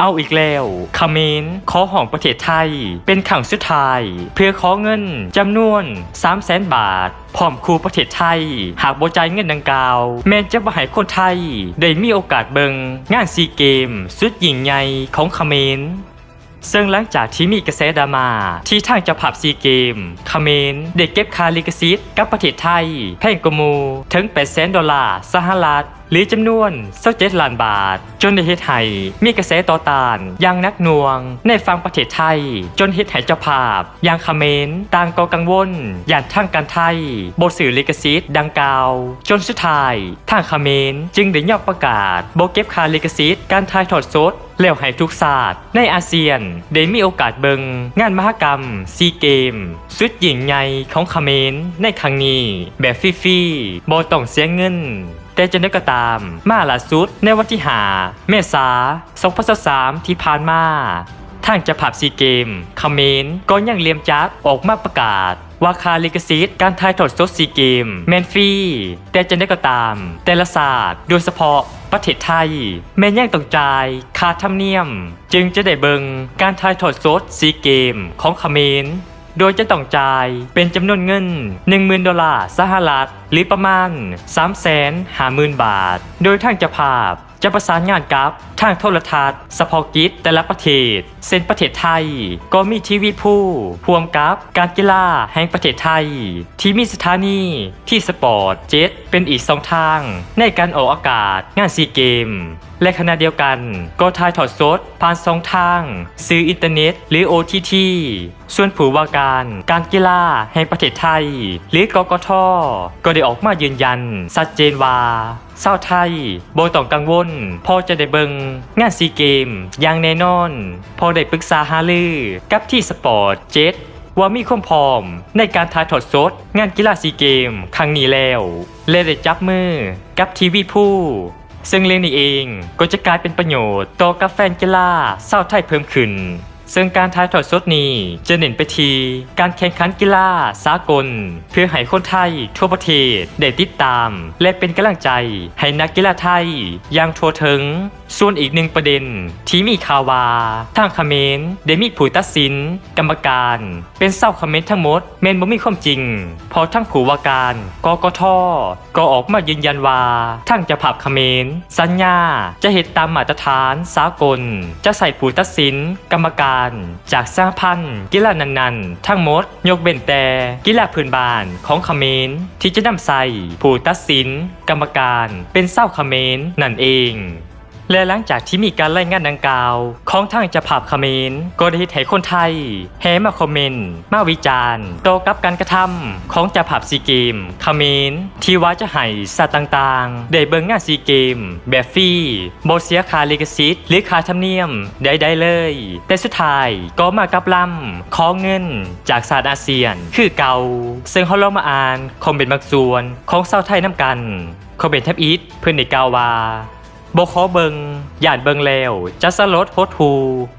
เอาอีกแล้วเขมรขอหองประเทศไทย เป็นขังสุดท้าย เพื่อขอเงินจำนวน 3 0 0แสนบาทพร้อมครูประเทศไทย หากบจ่ายเงินดังกล่าว แม้จะบ่ให้คนไทย ได้มีโอกาสเบิงงานซีเกม สุดยิ่งใหญ่ของเขมร ซึ่งหลังจากที่มีกระแสดราม่าที่ทางจ้าภาพซีเกมเขมรได้เก็บคาลิขสิทธิ์กับประเทศไทย แพงกมูถึง8แสนดอลลาร์สหรัฐหรือจำนวน27ล้านบาท จนได้เฮ็ดให้มีกระแสต่อต้านอย่างนักหน่วง ในฝั่งประเทศไทย จนเฮ็ดให้เจ้าภาพอย่างเมรต่างก็กังวล อย่างทางการไทยบทสื่อลิขสิทธิ์ดังกล่าว จนสุดท้ายทางเมรจึงได้ยอมประกาศโบเก็บคาลิขสิทธิ์การถ่ายทอดสด แล้วให้ทุกศาสตร์ในอาเซียน ได้มีโอกาสเบิงงานมหกรรม ซีเกมสุดยิ่งใหญ่ของเมรในครั้งนี้ แบบฟรีๆบ่ต้องเสียเงินแต่จะได้ก็ตาม มาล่าสุดในวันที่5เมษา2023ที่ผ่านมาทางจะผับซีเกมเขมรก็ยังเลียมจัดออกมาประกาศ ว่าคาลิขสิทธิ์การถ่ายทอดสดซีเกม แมนฟรีแต่จะได้ก็ตาม แต่ละศาสตร์โดยเฉพาะ ประเทศไทย แม่นย่งต้องจ่ายค่าธรรมเนียม จึงจะได้เบิงการทายถอดสดซีเกมของเขมรโดยจะต้องจ่ายเป็นจำนวนเงิน 10,000 ดอลลาร์สหรัฐ หรือประมาณ 350,000 บาท โดยทางเจ้าภาพ จะประสานงานกับทางโทรทัศน์สพอกิจแต่ละประเทศ เส้นประเทศไทย ก็มีทีวีผู้พ่วมกับการกีฬาแห่งประเทศไทย ที่มีสถานีที่สปอร์ตเจ็ตเป็นอีกสองทาง ในการออกอากาศงานซีเกม และขณะเดียวกันก็ถ่ายทอดสดผ่านสองทาง ซื้ออินเทอร์เน็ต หรือ OTT ส่วนผู้ว่าการการกีฬาแห่งประเทศไทย หรือกกทก็ได้ออกมายืนยันชัดเจนว่าชาวไทยบ่ต้องกังวลพอจะได้เบิงงานซีเกมอย่างแน่นอน พอได้ปรึกษาหาลือกับที่สปอร์ตเจ็ตว่ามีความพร้อมในการถ่ายทอดสดงานกีฬาซีเกม ครั้งนี้แล้ว และได้จับมือกับทีวีผู้ ซึ่งเรื่องนี้เองก็จะกลายเป็นประโยชน์ต่อกับแฟนกีฬาเศร้าไทยเพิ่มขึ้น ซึ่งการถ่ายทอดสดนี้จะเน้นไปทีการแข่งขันกีฬาสากล เพื่อให้คนไทยทั่วประเทศได้ติดตาม และเป็นกำลังใจให้นักกีฬาไทยอย่างทั่วถึง ส่วนอีกหนึ่งประเด็นที่มีข่าวา ทางคเขมรได้มีผู้ตัดสิน กรรมการ เป็นเศร้าคเขมรทั้งหมดเมนบ่มีความจริง พอทั้งผู้ว่าการกกทก็ออกมายืนยันว่าทั้งจะผับเขมรสัญญาจะเหตุตามมาตรฐานสากล จะใส่ผู้ตัดสิน กรรมการ จากสหพันธ์กีฬานั้นๆทั้งหมด ยกเว้นแต่กีฬาพื้นบ้านของคเขมรที่จะนำใส่ผู้ตัดสิน กรรมการ เป็นเศร้าคเขมรนั่นเอง และหลังจากที่มีการรายงานดังกล่าวของทางจะภาพเขมรก็ได้เฮ็ดให้คนไทยแห่มาคอมเมนต์มาวิจารณ์ต่อกับการกระทำของจะภาพซีเกมเขมรที่ว่าจะให้สัตว์ต่างๆ ได้เบิ่งงานซีเกม แบบฟรีบ่เสียค่าลิขสิทธิ์หรือค่าธรรมเนียมใดๆเลย แต่สุดท้ายก็มากับลำขอเงินจากสาอาเซียน คือเก่าซึ่งเขาลองมาอ่านคอมเมนต์บางส่วนของชาวไทยน้ำกันคอมเมนต์แทบอีทเพื่อนได้กาวา บขอเบิงยานเบิงแล้วจะสลดโหดหู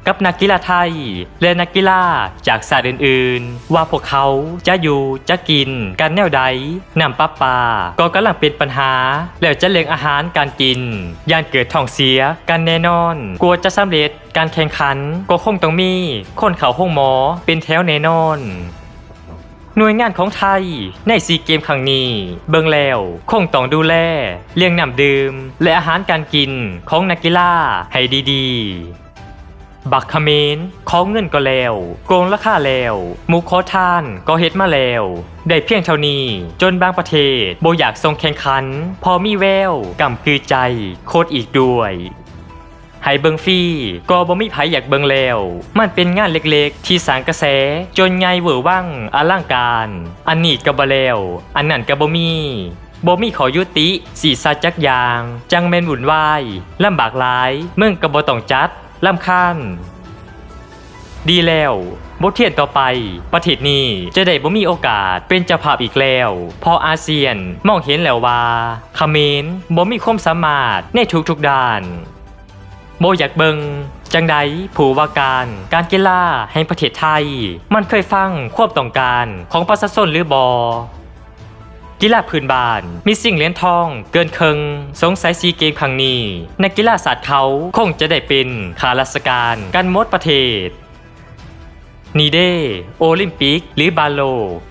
กับนักกีฬาไทย และนักกีฬาจากสายอื่นๆ ว่าพวกเขาจะอยู่จะกินกันแนวใดนำปลาปลาก็กำลังเป็นปัญหา แล้วจะเลี้ยงอาหารการกินย่านเกิดท้องเสียกันแน่นอน กลัวจะสำเร็จการแข่งขันก็คงต้องมีคนเขาห้องหมอเป็นแถวแน่นอน หน่วยงานของไทย ในซีเกมครั้งนี้ เบิงแล้ว คงต้องดูแลเลี้ยงน้ำดื่ม และอาหารการกินของนักกีฬาให้ดีๆบักเขเมนขอเงินก็แล้ว โกงราคาแล้วมุกขอทานก็เฮ็ดมาแล้ว ได้เพียงเท่านี้ จนบางประเทศโบอยากส่งแข่งขัน พอมีแววกำคือใจ โคตรอีกด้วย ให้เบิงฟรีก็บ่มีไผอยากเบิงแล้ว มันเป็นงานเล็กๆ ที่สร้างกระแส จนใหญ่เวอร์วังอลังการ อันนี้ก็บ่แล้ว อันนั้นก็บ่มีบ่มีขอยุติสีสัจักยาง จังแม่นวุ่นวายลำบากหลายเมืองก็บ่ต้องจัดลำคาญดีแล้วบทเรียนต่อไป ประเทศนี้จะได้บ่มีโอกาสเป็นเจ้าภาพอีกแล้ว พออาเซียนมองเห็นแล้วว่าเขมรบ่มีความสามารถในทุกๆด้าน โบอยากเบิงจังใดผู้ว่าการการกีฬาแห่งประเทศไทย มันเคยฟังควบต้องการของประชาชนหรือบอกีฬาพื้นบ้าน มีสิ่งเหรียญทอง เกินครึ่งสงสัยซีเกมครั้งนี้นักกีฬาศาสตร์เขาคงจะได้เป็นข้าราชการกันหมดประเทศนีเดโอลิมปิก หรือบาโล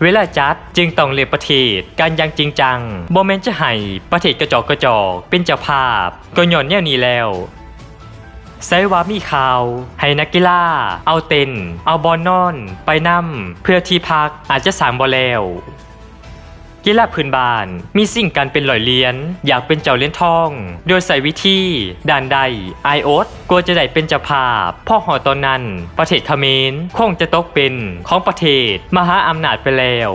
เวลาจัดจึงต้องเลือกประเทศกันอย่างจริงจังโมเมนจะให้ประเทศกระจอกกระจอกเป็นเจ้าภาพ ก็หย้อนแนวนี้แล้ว ไซวามีข่าวให้นักกีฬา เอาเต็นเอาบอลนอน ไปนำเพื่อที่พักอาจจะสางบอแล้ว กีฬาพื้นบ้านมีสิ่งการเป็นหลอยเลี้ยน อยากเป็นเจ้าเหรียญทอง โดยใส่วิธีด่านใดไอโอสกลัวจะได้เป็นเจ้าภาพ พ่อหอตอนนั้น ประเทศเขมรคงจะตกเป็นของประเทศ มหาอำนาจไปแล้ว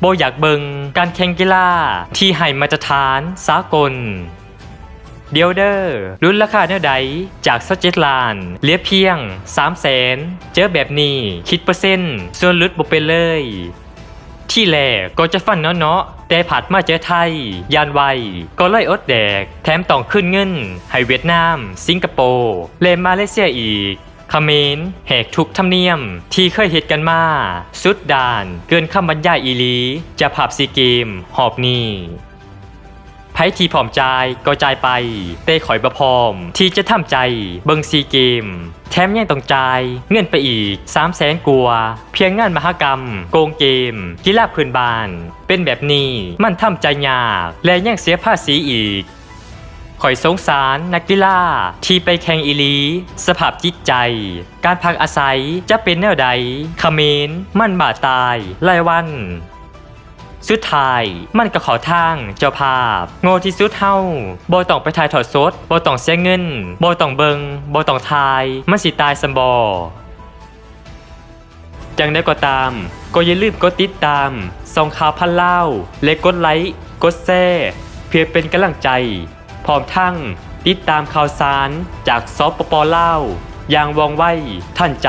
โบอยากเบิงการแข่งกีฬาที่ให้มาตรฐานสากล เดียวเดอร์รุ่นราคาเท่าใดจากสเจตลานเหลือเพียง 3 0 0แสนเจอแบบนี้ คิดเปอร์เซ็นต์ ส่วนลดบ่เป็นเลย ที่แรกก็จะฟันเนาะแต่ผัดมาเจอไทย ยานไว ก็ไล่อดแดก แถมต้องขึ้นเงิน ให้เวียดนาม สิงคโปร์และมาเลเซียอีกเขมรแหกทุกธรรมเนียม ที่เคยเหตุกันมา สุดด่าน เกินคำบรรยายอีลี จะผับซีเกม หอบหนี้ ไพ่ทีผอมใจก็จ่ายไป เต้ข่อยบะพร้อม ที่จะทำใจเบิงซีเกม แถมยังต้องจ่ายเงินไปอีก3 0 0แสนกัว เพียงงานมหกรรม โกงเกม กีฬาพื้นบ้าน เป็นแบบนี้มันทำใจยาก และยังเสียภาษีอีกข่อยสงสารนักกีฬาที่ไปแข่งอีลี สภาพจิตใจ การพักอาศัยจะเป็นแนวใดเขมรมันบาดตายรายวัน สุดท้าย มันก็ขอทางเจ้าภาพ โง่ที่สุดเฮาบ่ต้องไปทายถอดสดบ่ต้องเสียเงินบ่ต้องเบิงบ่ต้องทาย มันสิตายสำบอจังได้ก็ตาม ก็อย่าลืมกดติดตามส่องข่าวพันเล่า และกดไลค์ กดแชร์เพื่อเป็นกำลังใจ พร้อมทั้งติดตามข่าวสารจากซอปปอลาอย่างว่องไวท่านใจ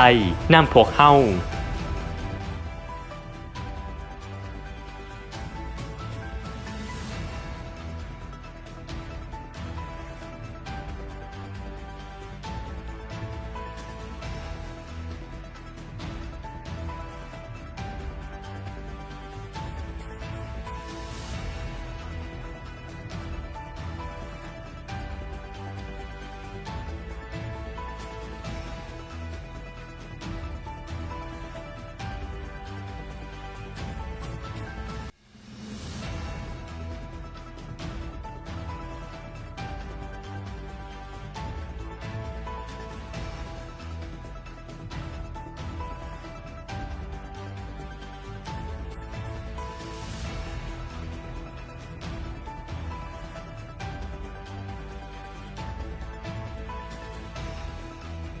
นำพวกเฮา